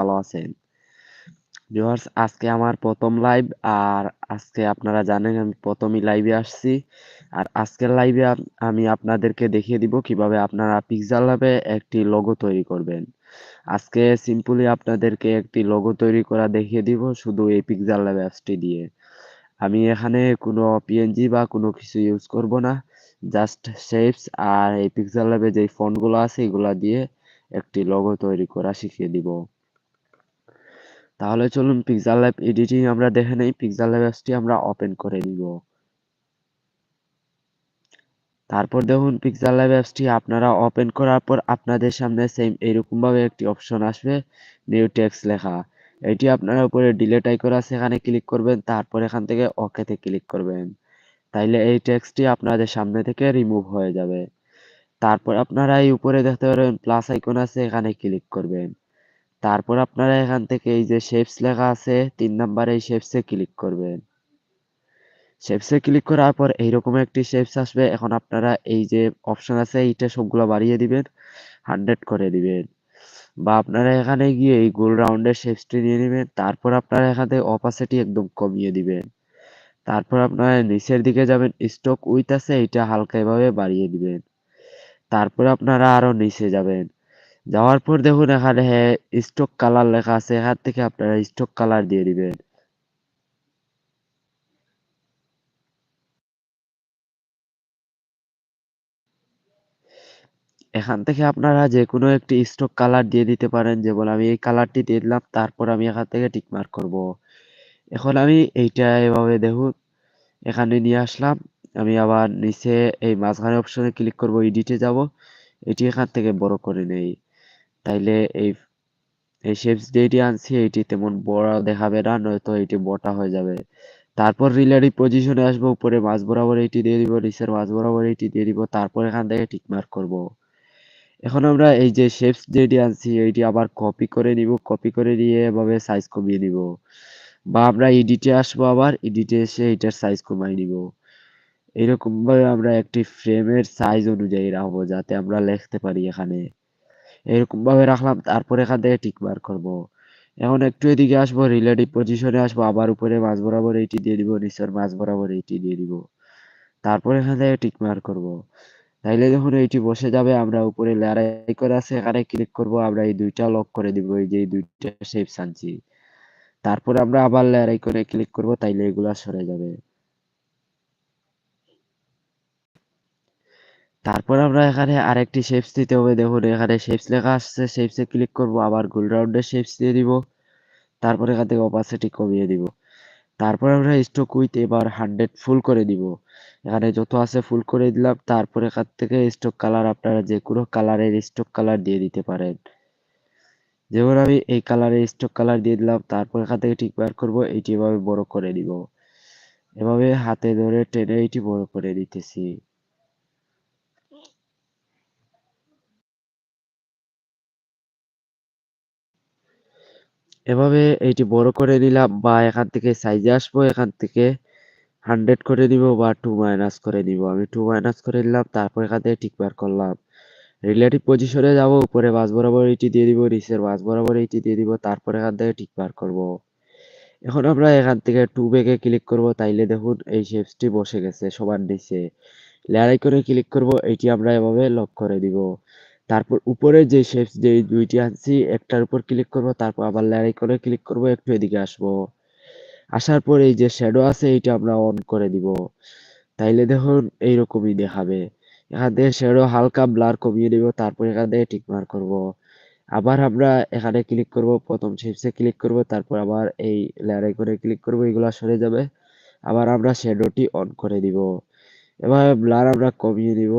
ভালো আছেন। ভিউয়ার্স আজকে আমার প্রথম লাইভ আর আজকে আপনারা জানেন আমি প্রথমই লাইভে আসছি। আর আজকের লাইভে আমি আপনাদেরকে দেখিয়ে দিব কীভাবে আপনারা পিক্সেল ল্যাবে একটি লোগো তৈরি করবেন। আজকে সিম্পলি আপনাদেরকে একটি লোগো তৈরি করা দেখিয়ে দিব শুধু এই পিক্সেল ল্যাব অ্যাপসটি দিয়ে। আমি এখানে কোনো পিএনজি বা কোনো কিছু ইউজ করব না। জাস্ট শেপস আর এই পিক্সেল ল্যাবে যে ফন্টগুলো আছে এগুলা দিয়ে একটি লোগো তৈরি করা শিখিয়ে দিব। তাহলে চলুন পিক্সেল ল্যাব এডিটিং আমরা দেখে নেই। পিক্সেল ল্যাব অ্যাপসটি আমরা ওপেন করে নিব। তারপর দেখুন পিক্সেল ল্যাব অ্যাপসটি আপনারা ওপেন করার পর আপনাদের সামনে সেম এরকম ভাবে একটি অপশন আসবে নিউ টেক্সট লেখা। এটি আপনারা উপরে ডিলেট আইকন আছে এখানে ক্লিক করবেন, তারপর এখান থেকে ওকেতে ক্লিক করবেন। তাইলে এই টেক্সটটি আপনাদের সামনে থেকে রিমুভ হয়ে যাবে। তারপর আপনারা এই উপরে দেখতে পারেন প্লাস আইকন আছে, এখানে ক্লিক করবেন। তারপর আপনারা এখান থেকে এই যে শেপস লেখা আছে, তিন নাম্বারে এই শেপসে ক্লিক করবেন। শেপসে ক্লিক করার পর এইরকম একটি শেপস আসবে। এখন আপনারা এই যে অপশন আছে, এইটা সবগুলো বাড়িয়ে দিবেন হান্ড্রেড করে দিবেন। বা আপনারা এখানে গিয়ে এই গোল রাউন্ডের শেপসটি নিয়ে নেবেন, তারপর আপনারা এখান থেকে অপাসিটি একদম কমিয়ে দিবেন। তারপর আপনারা নিচের দিকে যাবেন স্টক উইথ আছে, এইটা হালকা এভাবে বাড়িয়ে দিবেন। তারপর আপনারা আরও নিচে যাবেন। যাওয়ার পর দেখুন এখানে হ্যাঁ স্টক কালার লেখা আছে, এখান থেকে আপনারা স্টক কালার দিয়ে দিবেন। এখান থেকে আপনারা যে কোনো একটি স্টক কালার দিয়ে দিতে পারেন, যেমন আমি এই কালারটি দিয়ে দিলাম, তারপর আমি এখান থেকে টিক মার্ক করব। এখন আমি এইটা এভাবে দেখুন, এখানে নিয়ে আসলাম, আমি আবার নিচে এই মাঝখানে অপশনে ক্লিক করব এডিটে যাব, এটি এখান থেকে বড় করে নেই। তাইলে এই এই শেপস যেটি আনছি, এটি তেমন বড় দেখাবে না, নয়তো এটি মোটা হয়ে যাবে। তারপর রিলেটিভ পজিশনে আসব, উপরে মাঝ বরাবর এটি দিয়ে দিব, নিচের মাঝ বরাবর এটি দিয়ে দিব, তারপর এখান থেকে টিক মার্ক করব। এখন আমরা এই যে শেপস যেটি আনছি এইটি আবার কপি করে নিব কপি করে নিয়ে এভাবে সাইজ কমিয়ে নিব। বা আমরা এডিটে আসব আবার এডিটে এসে এটার সাইজ কমাই নিব। এরকম ভাবে আমরা একটি ফ্রেমের সাইজ অনুযায়ী রাখব, যাতে আমরা লিখতে পারি এখানে। এরকম ভাবে রাখলাম, তারপর এখান থেকে টিক মার করব। এখন একটু এদিকে আসব রিলেটিভ পজিশনে আসব, আবার উপরে মাঝ বরাবর এইটি দিয়ে দিব, নিচের মাঝ বরাবর এইটি দিয়ে দিব। তারপর এখান থেকে টিক মার করব। তাইলে যখন এইটি বসে যাবে, আমরা উপরে লেয়ার আইকন আছে, এখানে ক্লিক করব, আমরা এই দুইটা লক করে দিব, এই যে এই দুইটা শেপস আনছি তারপর আমরা আবার লেয়ার আইকনে ক্লিক করব, তাইলে এগুলা সরে যাবে। তারপর আমরা এখানে আরেকটি শেপস দিতে হবে। দেখুন, এখানে শেপস লেখা আসছে। শেপসে ক্লিক করব, আবার গোল রাউন্ডের শেপস দিয়ে দিব। তারপর এখান থেকে অপাসিটি কমিয়ে দিব। তারপর আমরা স্টক উইথ এবার হান্ড্রেড ফুল করে দিব। এখানে যত আছে ফুল করে দিলাম। তারপর এখান থেকে স্টক কালার আপনারা যে কোনো কালারের স্টক কালার দিয়ে দিতে পারেন। যেমন আমি এই কালারের স্টক কালার দিয়ে দিলাম। তারপর এখান থেকে ঠিক বার করব, এইটি এভাবে বড় করে দিব। এভাবে হাতে ধরে টেনে এইটি বড় করে দিতেছি। এভাবে এইটি বড় করে নিলাম বা এখান থেকে সাইজে আসব, এখান থেকে হান্ড্রেড করে দিব বা টু মাইনাস করে দিব। আমি টু মাইনাস করে নিলাম তারপর এখান থেকে টিক বার করলাম। রিলেটিভ পজিশনে যাব, উপরে বাস বরাবর এইটি দিয়ে দিব, নিচের বাস বরাবর এইটি দিয়ে দিব, তারপর এখান থেকে টিক বার করব। এখন আমরা এখান থেকে টু বেগে ক্লিক করব, তাইলে দেখুন এই শেপসটি বসে গেছে সবার নিচে। লেয়ার আইকনে ক্লিক করব, এইটি আমরা এভাবে লক করে দিব। তারপর উপরে যে শেপস যে দুইটি আনছি, একটার উপর ক্লিক করব, তারপর আবার লেয়ার করে ক্লিক করব, একটু এদিকে আসব। আসার পর এই যে শ্যাডো আছে, এইটা আমরা অন করে দিব। তাইলে দেখুন, এইরকমই দেখাবে। এখান থেকে শ্যাডো হালকা ব্লার কমিয়ে দিব, তারপর এখান থেকে টিক মার করব। আবার আমরা এখানে ক্লিক করব, প্রথম শেপসে ক্লিক করব, তারপর আবার এই লেয়ার করে ক্লিক করব এগুলা সরে যাবে। আবার আমরা শ্যাডোটি অন করে দিব। এবার ব্লার আমরা কমিয়ে দিব।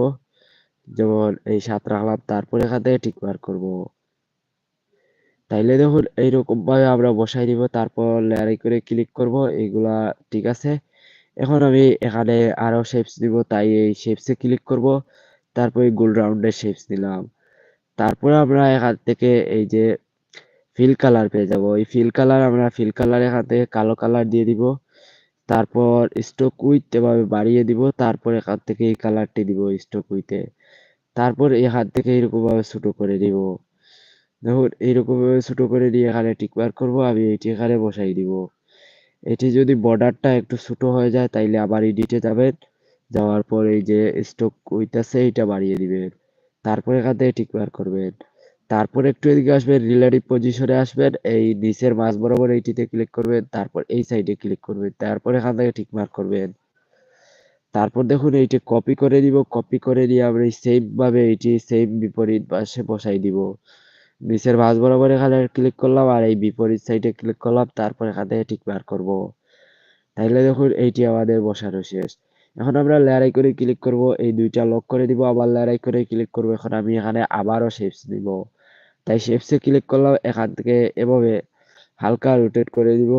যেমন এই সাত রাখলাম তারপর এখান থেকে টিক মার করব। তাইলে দেখুন এইরকম ভাবে আমরা বসাই দিব, তারপর লেয়ারে করে ক্লিক করব, এইগুলা ঠিক আছে। এখন আমি এখানে আরও শেপস দিব, তাই এই শেপসে ক্লিক করব, তারপর এই গোল রাউন্ডের শেপস দিলাম তারপর আমরা এখান থেকে এই যে ফিল কালার পেয়ে যাব। এই ফিল কালার আমরা ফিল কালার এখান থেকে কালো কালার দিয়ে দিব। তারপর স্টক উইথ এভাবে বাড়িয়ে দিব, তারপর এখান থেকে এই কালারটি দিব স্টক উইথে তারপর এখান থেকে এরকম ভাবে ছোট করে দিব। দেখুন এইরকম ভাবে ছোট করে নিয়ে এখানে টিক মার্ক করব, আমি এটি এখানে বসাই দিব। এটি যদি বর্ডারটা একটু ছোটো হয়ে যায়, তাইলে আবার এডিটে যাবেন। যাওয়ার পর এই যে স্টক উইথ আছে এটা বাড়িয়ে দিবেন। তারপর এখান থেকে টিক মার্ক করবেন। তারপর একটু এদিকে আসবেন রিলেটিভ পজিশনে আসবেন এই নিচের মাঝ বরাবর এইটিতে ক্লিক করবেন, তারপর এই সাইডে ক্লিক করবেন, তারপর এখান থেকে টিক মার্ক করবেন। তারপর দেখুন এইটা কপি করে দিব কপি করে দিয়ে আমরা সেম ভাবে এইটি সেম বিপরীত পাশে বসাই দিব। নিচের ভাঁজ বরাবর এখানে ক্লিক করলাম আর এই বিপরীত সাইডে ক্লিক করলাম, তারপর এখান থেকে টিক মার্ক করব। তাইলে দেখুন এইটি আমাদের বসানো শেষ। এখন আমরা লেয়ার করে ক্লিক করব, এই দুইটা লক করে দিব, আবার লেয়ার করে ক্লিক করব, এখন আমি এখানে আবারও শেপস দিব তাই শেপসে ক্লিক করলাম এখান থেকে এভাবে হালকা রোটেট করে দিব।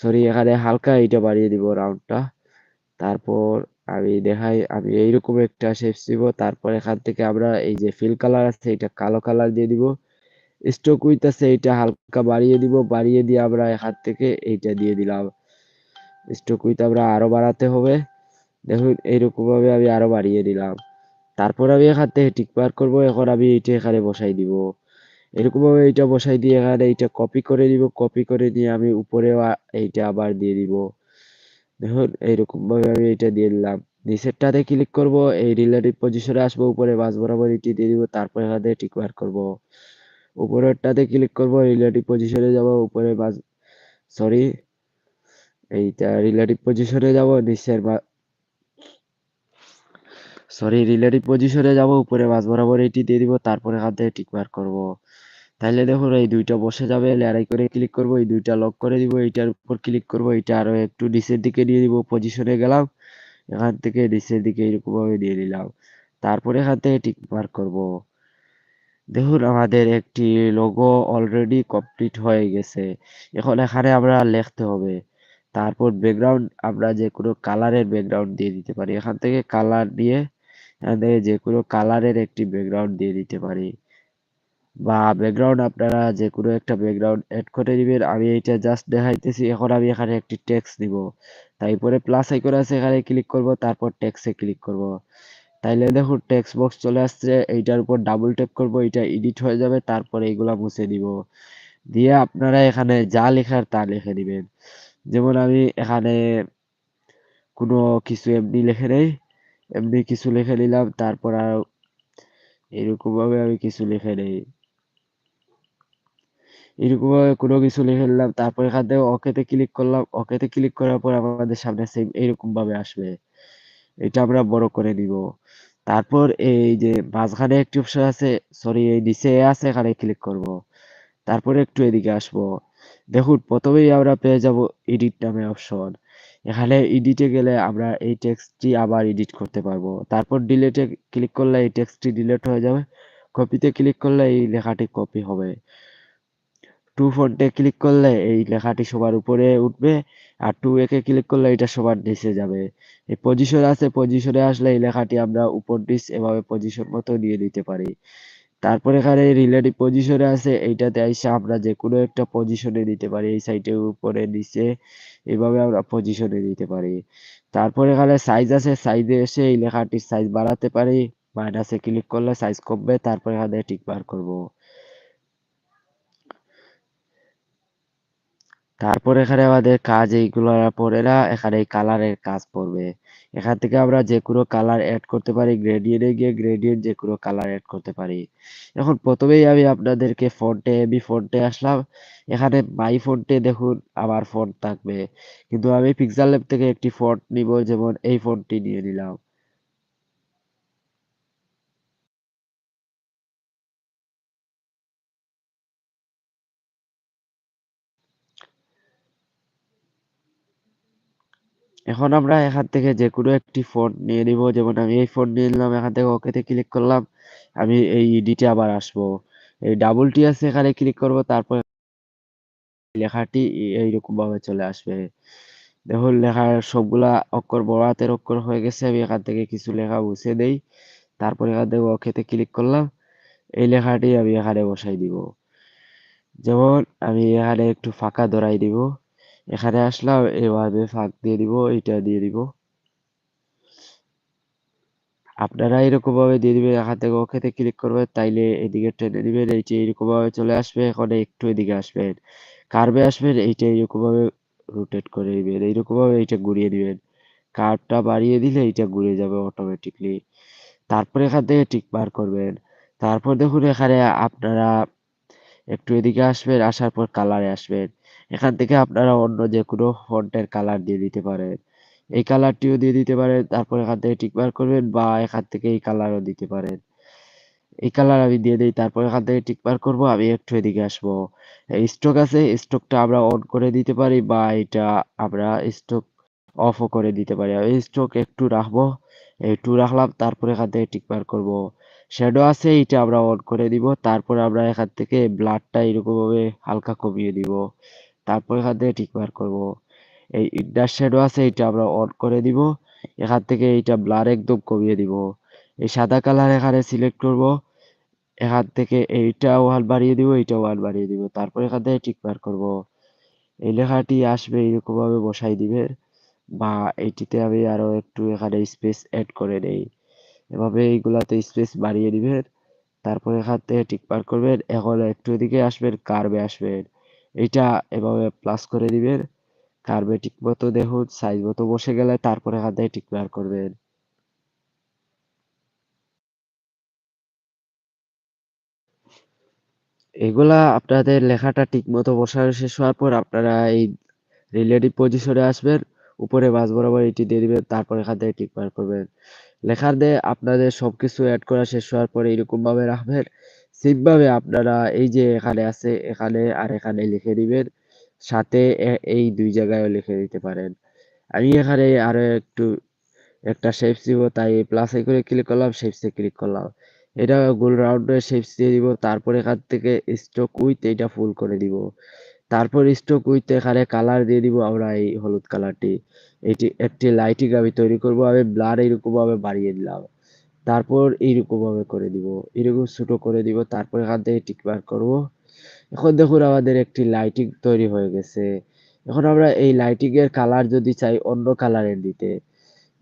সরি এখানে হালকা এইটা বাড়িয়ে দিব রাউন্ডটা তারপর আমি দেখাই, আমি এইরকম একটা শেপস দিব। তারপর এখান থেকে আমরা এই যে ফিল কালার আছে, এটা কালো কালার দিয়ে দিব। স্টক উইথ আছে, এটা হালকা বাড়িয়ে দিব। বাড়িয়ে দিয়ে আমরা এখান থেকে এইটা দিয়ে দিলাম। স্টক উইথ আমরা আরও বাড়াতে হবে। দেখুন এইরকম ভাবে আমি আরও বাড়িয়ে দিলাম। তারপর আমি এখান থেকে টিক মার্ক করব, এখন আমি এইটা এখানে বসাই দিব। এরকম ভাবে এইটা বসাই দিয়ে এখানে এইটা কপি করে দিব কপি করে নিয়ে আমি উপরেও এইটা আবার দিয়ে দিব। দেখুন এইরকম ভাবে আমি এইটা দিয়ে দিলাম। নিচেরটাতে ক্লিক করব, এই রিলেটিভ পজিশনে আসব, উপরে মাঝ বরাবর এটি দিয়ে দিব, তারপর এখান টিক মার্ক করব। উপরেরটাতে ক্লিক করব রিলেটিভ পজিশনে যাব, উপরে মাঝ সরি এইটা রিলেটিভ পজিশনে যাব, নিচের সরি রিলেটিভ পজিশনে যাব, উপরে মাঝ বরাবর এটি দিয়ে দিব, তারপর এখান থেকে টিক মার্ক করব। তাহলে দেখুন, এই দুইটা বসে যাবে লেয়ারাই করে ক্লিক করব, এই দুইটা লক করে দিব, এইটার উপর ক্লিক করব এটা আরও একটু নিচের দিকে নিয়ে দিব পজিশনে গেলাম, এখান থেকে নিচের দিকে এরকম ভাবে দিয়ে দিলাম, তারপরে এখান থেকে টিক মার্ক করব। দেখুন, আমাদের একটি লোগো অলরেডি কমপ্লিট হয়ে গেছে, এখন এখানে আমরা লিখতে হবে, তারপর ব্যাকগ্রাউন্ড আমরা যে কোনো কালারের ব্যাকগ্রাউন্ড দিয়ে দিতে পারি, এখান থেকে কালার দিয়ে যে কোনো কালারের একটি ব্যাকগ্রাউন্ড দিয়ে দিতে পারি। বা ব্যাকগ্রাউন্ড আপনারা যে কোনো একটা ব্যাকগ্রাউন্ড অ্যাড করে দিবেন, আমি এইটা জাস্ট দেখাইতেছি, এখন আমি এখানে একটি টেক্সট দিব তারপরে প্লাস আইকন আছে, এখানে ক্লিক করব, তারপর টেক্সটে ক্লিক করব। তাইলে দেখুন টেক্সট বক্স চলে আসছে, এইটার উপর ডাবল ট্যাপ করব, এটা এডিট হয়ে যাবে, তারপরে এইগুলা মুছে দিব। দিয়ে আপনারা এখানে যা লেখার তা লিখে দিবেন। যেমন আমি এখানে কোনো কিছু এমনি লিখে নেই এমনি কিছু লিখে নিলাম, তারপর আর এরকম ভাবে আমি কিছু লিখে নেই। এরকম ভাবে কোনো কিছু লিখে নিলাম, তারপর এখান থেকে ওকেতে ক্লিক করলাম ওকেতে ক্লিক করার পর আমাদের সামনে সেম এইরকম ভাবে আসবে। এটা আমরা বড় করে নিব। তারপর এই যে মাঝখানে একটি অপশন আছে সরি এই নিচে আছে, এখানে ক্লিক করব। তারপরে একটু এদিকে আসব। দেখুন, প্রথমেই আমরা পেয়ে যাব এডিট নামে অপশন এখানে এডিটে গেলে আমরা এই টেক্সটটি আবার এডিট করতে পারব। তারপর ডিলেটে ক্লিক করলে এই টেক্সটটি ডিলেট হয়ে যাবে। কপিতে ক্লিক করলে এই লেখাটি কপি হবে। টু ফন্টে ক্লিক করলে এই লেখাটি সবার উপরে উঠবে আর টু একে ক্লিক করলে এটা সবার নিচে যাবে। এই পজিশন আছে পজিশনে আসলে এই লেখাটি আমরা উপর, নিচ এভাবে পজিশন মতো নিয়ে নিতে পারি। তারপর এখানে রিলেটিভ পজিশনে আছে, এইটাতে আইসা আমরা যে কোনো একটা পজিশনে দিতে পারি, এই সাইডে উপরে, নিচে, এভাবে আমরা পজিশনে দিতে পারি। তারপর এখানে সাইজ আছে সাইজে এসে এই লেখাটির সাইজ বাড়াতে পারি মাইনাসে ক্লিক করলে সাইজ কমবে, তারপর এখানে টিক বার করব। তারপর এখানে আমাদের কাজ এইগুলো পড়ে না, এখানে এই কালারের কাজ পড়বে। এখান থেকে আমরা যে কোনো কালার অ্যাড করতে পারি গ্রেডিয়েন্টে গিয়ে গ্রেডিয়েন্ট যে কোনো কালার অ্যাড করতে পারি। এখন প্রথমেই আমি আপনাদেরকে ফন্টে এবি ফন্টে আসলাম। এখানে মাই ফন্টে দেখুন, আমার ফন্ট থাকবে। কিন্তু আমি পিক্সেল ল্যাব থেকে একটি ফন্ট নিব, যেমন এই ফন্টটি নিয়ে নিলাম। এখন আমরা এখান থেকে যে কোনো একটি ফোন নিয়ে নিব। যেমন আমি এই ফোন নিয়ে নিলাম, এখান থেকে ওকেতে ক্লিক করলাম, আমি এই ইডিটে আবার আসব। এই ডাবল টি আছে, এখানে ক্লিক করব, তারপর লেখাটি এইরকম ভাবে চলে আসবে। দেখুন, লেখার সবগুলা অক্ষর বড় হাতের অক্ষর হয়ে গেছে, আমি এখান থেকে কিছু লেখা মুছে দেই। তারপর এখান থেকে ওকেতে ক্লিক করলাম, এই লেখাটি আমি এখানে বসাই দিব। যেমন আমি এখানে একটু ফাঁকা ধরাই দিব। এখানে আসলাম এভাবে ফাঁক দিয়ে দিব এটা দিয়ে দিব। আপনারা এরকম ভাবে দিয়ে দিবেন, এখান থেকে ওকেতে ক্লিক করবেন, তাইলে এদিকে টেনে দিবেন, এই যে এরকমভাবে চলে আসবে, এখন একটু এদিকে আসবেন। কার্ভে আসবেন, এইটা এরকম ভাবে রোটেট করে দিবেন এইরকম ভাবে এইটা ঘুরিয়ে দিবেন। কার্ভটা বাড়িয়ে দিলে এইটা ঘুরে যাবে অটোমেটিকলি তারপর এখান থেকে টিক মার্ক করবেন। তারপর দেখুন এখানে আপনারা একটু এদিকে আসবেন, আসার পর কালারে আসবেন। এখান থেকে আপনারা অন্য যে কোনো ফন্টের কালার দিয়ে দিতে পারেন। এই কালারটিও দিয়ে দিতে পারেন, তারপর এখান থেকে টিক মার্ক করবেন বা এখান থেকে এই কালারও দিতে পারেন। এই কালার আমি দিয়ে দিই, তারপর এখান থেকে টিক মার্ক করব, আমি একটু এদিকে আসব। স্টক আছে স্টকটা আমরা অন করে দিতে পারি বা এটা আমরা স্টক অফও করে দিতে পারি। আমি স্টক একটু রাখব, একটু রাখলাম, তারপর এখান থেকে টিক মার্ক করব। শ্যাডো আছে এটা আমরা অন করে দিব। তারপর আমরা এখান থেকে ব্লাডটা এরকম ভাবে হালকা কমিয়ে দিব। তারপর এখান থেকে টিক মার্ক করব। এই ইন্ডার শ্যাডো আছে এটা আমরা অন করে দিব। এখান থেকে এইটা ব্লার একদম কমিয়ে দিব। এই সাদা কালার এখানে সিলেক্ট করব। এখান থেকে এইটা ওয়াল বাড়িয়ে দিব এইটা ওয়াল বাড়িয়ে দিব। তারপর এখান থেকে টিক মার্ক করব। এই লেখাটি আসবে এরকম ভাবে বসাই দিবে। বা এইটিতে আমি আরও একটু এখানে স্পেস অ্যাড করে নেই। এভাবে এইগুলাতে স্পেস বাড়িয়ে দিবেন। তারপর এখান থেকে টিক মার্ক করবেন, এখন একটু এদিকে আসবেন কার্ভে আসবেন। এটা এভাবে প্লাস করে দিবেন। কার্ভে ঠিক মতো দেখুন সাইজ মতো বসে গেলে তারপর এখান থেকে টিক মার্ক করবেন। এগুলা আপনাদের লেখাটা ঠিক মতো বসানো শেষ হওয়ার পর আপনারা এই রিলেটিভ পজিশনে আসবেন, উপরে মাঝ বরাবর এটি দিয়ে দিবেন, তারপর এখান থেকে টিক মার্ক করবেন। লেখার দিয়ে আপনাদের সবকিছু অ্যাড করা শেষ হওয়ার পরে এরকম ভাবে রাখবেন। সেম ভাবে আপনারা এই যে এখানে আছে, এখানে আর এখানে লিখে দিবেন। সাথে এই দুই জায়গায়ও লিখে দিতে পারেন। আমি এখানে আরও একটু, একটা শেপস দিব, তাই প্লাস করে ক্লিক করলাম শেপসে ক্লিক করলাম। এটা গোল রাউন্ডের শেপস দিয়ে দিব, তারপর এখান থেকে স্টক উইথ এটা ফুল করে দিব। তারপর স্টক উইথ এখানে কালার দিয়ে দিব আমরা এই হলুদ কালারটি এটি একটি লাইটিং আমি তৈরি করব, আমি ব্লার এইরকম ভাবে বাড়িয়ে দিলাম। তারপর এইরকম ভাবে করে দিব এরকম ছোট করে দিব, তারপর এখান থেকে টিক মার্ক করব। এখন দেখুন আমাদের একটি লাইটিং তৈরি হয়ে গেছে। এখন আমরা এই লাইটিং এর কালার যদি চাই, অন্য কালারের দিতে।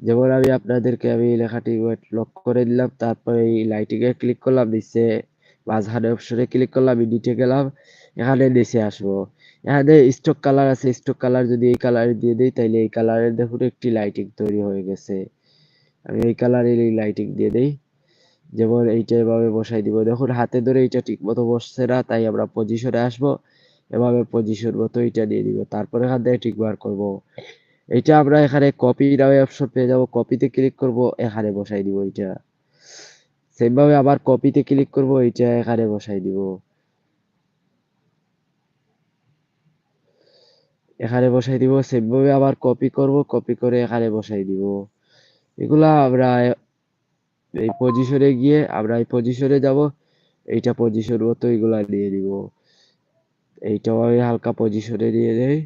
যেমন আমি আপনাদেরকে আমি লেখাটি লক করে দিলাম, তারপর এই লাইটিং এ ক্লিক করলাম, নিচে মাঝখানে অপশনে ক্লিক করলাম এডিটে গেলাম, এখানে নিচে আসব। এখানে স্টক কালার আছে স্টক কালার যদি এই কালার দিয়ে দেই তাহলে এই কালারের দেখুন একটি লাইটিং তৈরি হয়ে গেছে। আমি এই কালারের এই লাইটিং দিয়ে দেই। যেমন এইটা এভাবে বসাই দিব। দেখুন, হাতে ধরে এইটা ঠিক মতো বসছে না, তাই আমরা পজিশনে আসব। এভাবে পজিশন মতো এইটা দিয়ে দিব। তারপর এখান থেকে ঠিক বার করব। এইটা আমরা এখানে কপি নামে অপশন পেয়ে যাব। কপিতে ক্লিক করব, এখানে বসাই দিব এইটা। সেম ভাবে আবার কপিতে ক্লিক করব, এইটা এখানে বসাই দিব। এখানে বসাই দিব সেম ভাবে আবার কপি করব কপি করে এখানে বসাই দিব। এগুলা আমরা এই পজিশনে গিয়ে আমরা এই পজিশনে যাব, এইটা পজিশন মতো এগুলা দিয়ে দিব। এইটাও আমি হালকা পজিশনে দিয়ে দেই।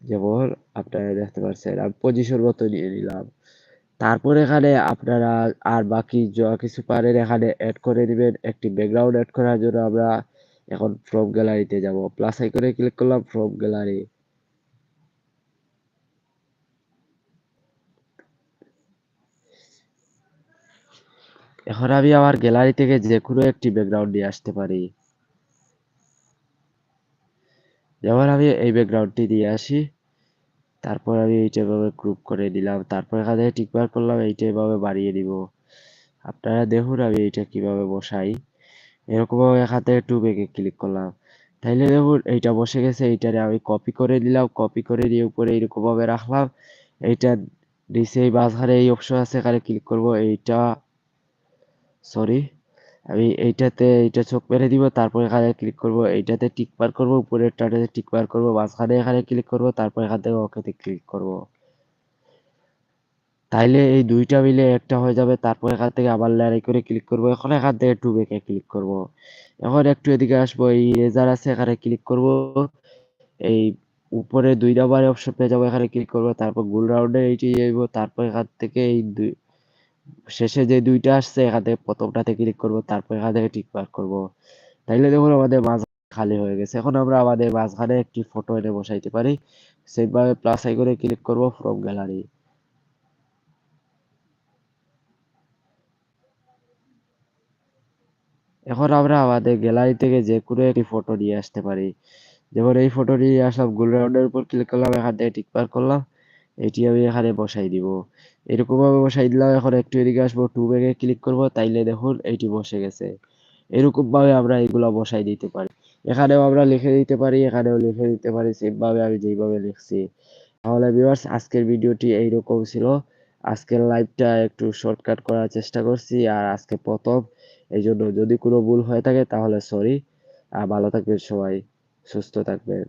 যেমন আপনারা দেখতে পাচ্ছেন, আমি পজিশন মতো নিয়ে নিলাম। তারপর এখানে আপনারা আর বাকি যা কিছু পারেন, এখানে অ্যাড করে দিবেন। একটি ব্যাকগ্রাউন্ড অ্যাড করার জন্য আমরা এখন ফ্রম গ্যালারিতে যাব। প্লাস আইকনে ক্লিক করলাম ফ্রম গ্যালারি এখন আমি আমার গ্যালারি থেকে যে কোনো একটি ব্যাকগ্রাউন্ড নিয়ে আসতে পারি। যেমন আমি এই ব্যাকগ্রাউন্ডটি দিয়ে আসি। তারপর আমি এইটা এভাবে গ্রুপ করে দিলাম তারপর এখানে টিকমার্ক করলাম, এইটা এভাবে বাড়িয়ে দিব আপনারা দেখুন আমি এইটা কীভাবে বসাই। এরকম ভাবে এখান থেকে টু বেগে ক্লিক করলাম। তাইলে দেখুন এইটা বসে গেছে, এইটারে আমি কপি করে দিলাম কপি করে দিয়ে উপরে এইরকম ভাবে রাখলাম। এইটা নিচে এই মাঝখানে এই অপশন আছে, এখানে ক্লিক করব। এইটা সরি আমি এইটাতে এইটা চোখ মেরে দিব, তারপর এখানে ক্লিক করব। এইটাতে টিক পার করব, উপরেরটাতে টিক পার করব মাঝখানে এখানে ক্লিক করব, তারপর এখান থেকে ওকেতে ক্লিক করব। তাইলে এই দুইটা মিলে একটা হয়ে যাবে, তারপর এখান থেকে আবার লেয়ারে করে ক্লিক করব। এখন এখান থেকে টু বেকে ক্লিক করব। এখন একটু এদিকে আসব, এই রেজার আছে, এখানে ক্লিক করব। এই উপরে দুই নাম্বার অপশন পেয়ে যাব, এখানে ক্লিক করব। তারপর গোল রাউন্ডে এইটি যাইব, তারপর এখান থেকে এই দুই, শেষে যে দুইটা আসছে, এখান থেকে প্রথমটাতে ক্লিক করব, তারপর এখান থেকে টিক মার্ক করব। তাইলে দেখুন আমাদের মাঝ খালি হয়ে গেছে। এখন আমরা আমাদের মাঝখানে একটি ফটো এনে বসাইতে পারি। সেইভাবে প্লাস আইকনে ক্লিক করব ফ্রম গ্যালারি এখন আমরা আমাদের গ্যালারি থেকে যে কোনো একটি ফটো নিয়ে আসতে পারি। যেমন এই ফটোটি নিয়ে আসলাম গোলরাউন্ডের উপর ক্লিক করলাম, এখান থেকে টিক মার্ক করলাম, এটি আমি এখানে বসাই দিব। এরকম ভাবে বসাই দিলাম, এখন একটু এদিকে আসব টু ব্যাগে ক্লিক করব, তাইলে দেখুন এইটি বসে গেছে। এরকম ভাবে আমরা এগুলা বসাই দিতে পারি। এখানেও আমরা লিখে দিতে পারি, এখানেও লিখে দিতে পারি সেম ভাবে আমি যেইভাবে লিখছি। তাহলে ভিউয়ার্স আজকের ভিডিওটি এইরকম ছিল। আজকের লাইভটা একটু শর্টকাট করার চেষ্টা করছি, আর আজকে প্রথম এই জন্য যদি কোনো ভুল হয়ে থাকে তাহলে সরি আর ভালো থাকবেন সবাই, সুস্থ থাকবেন।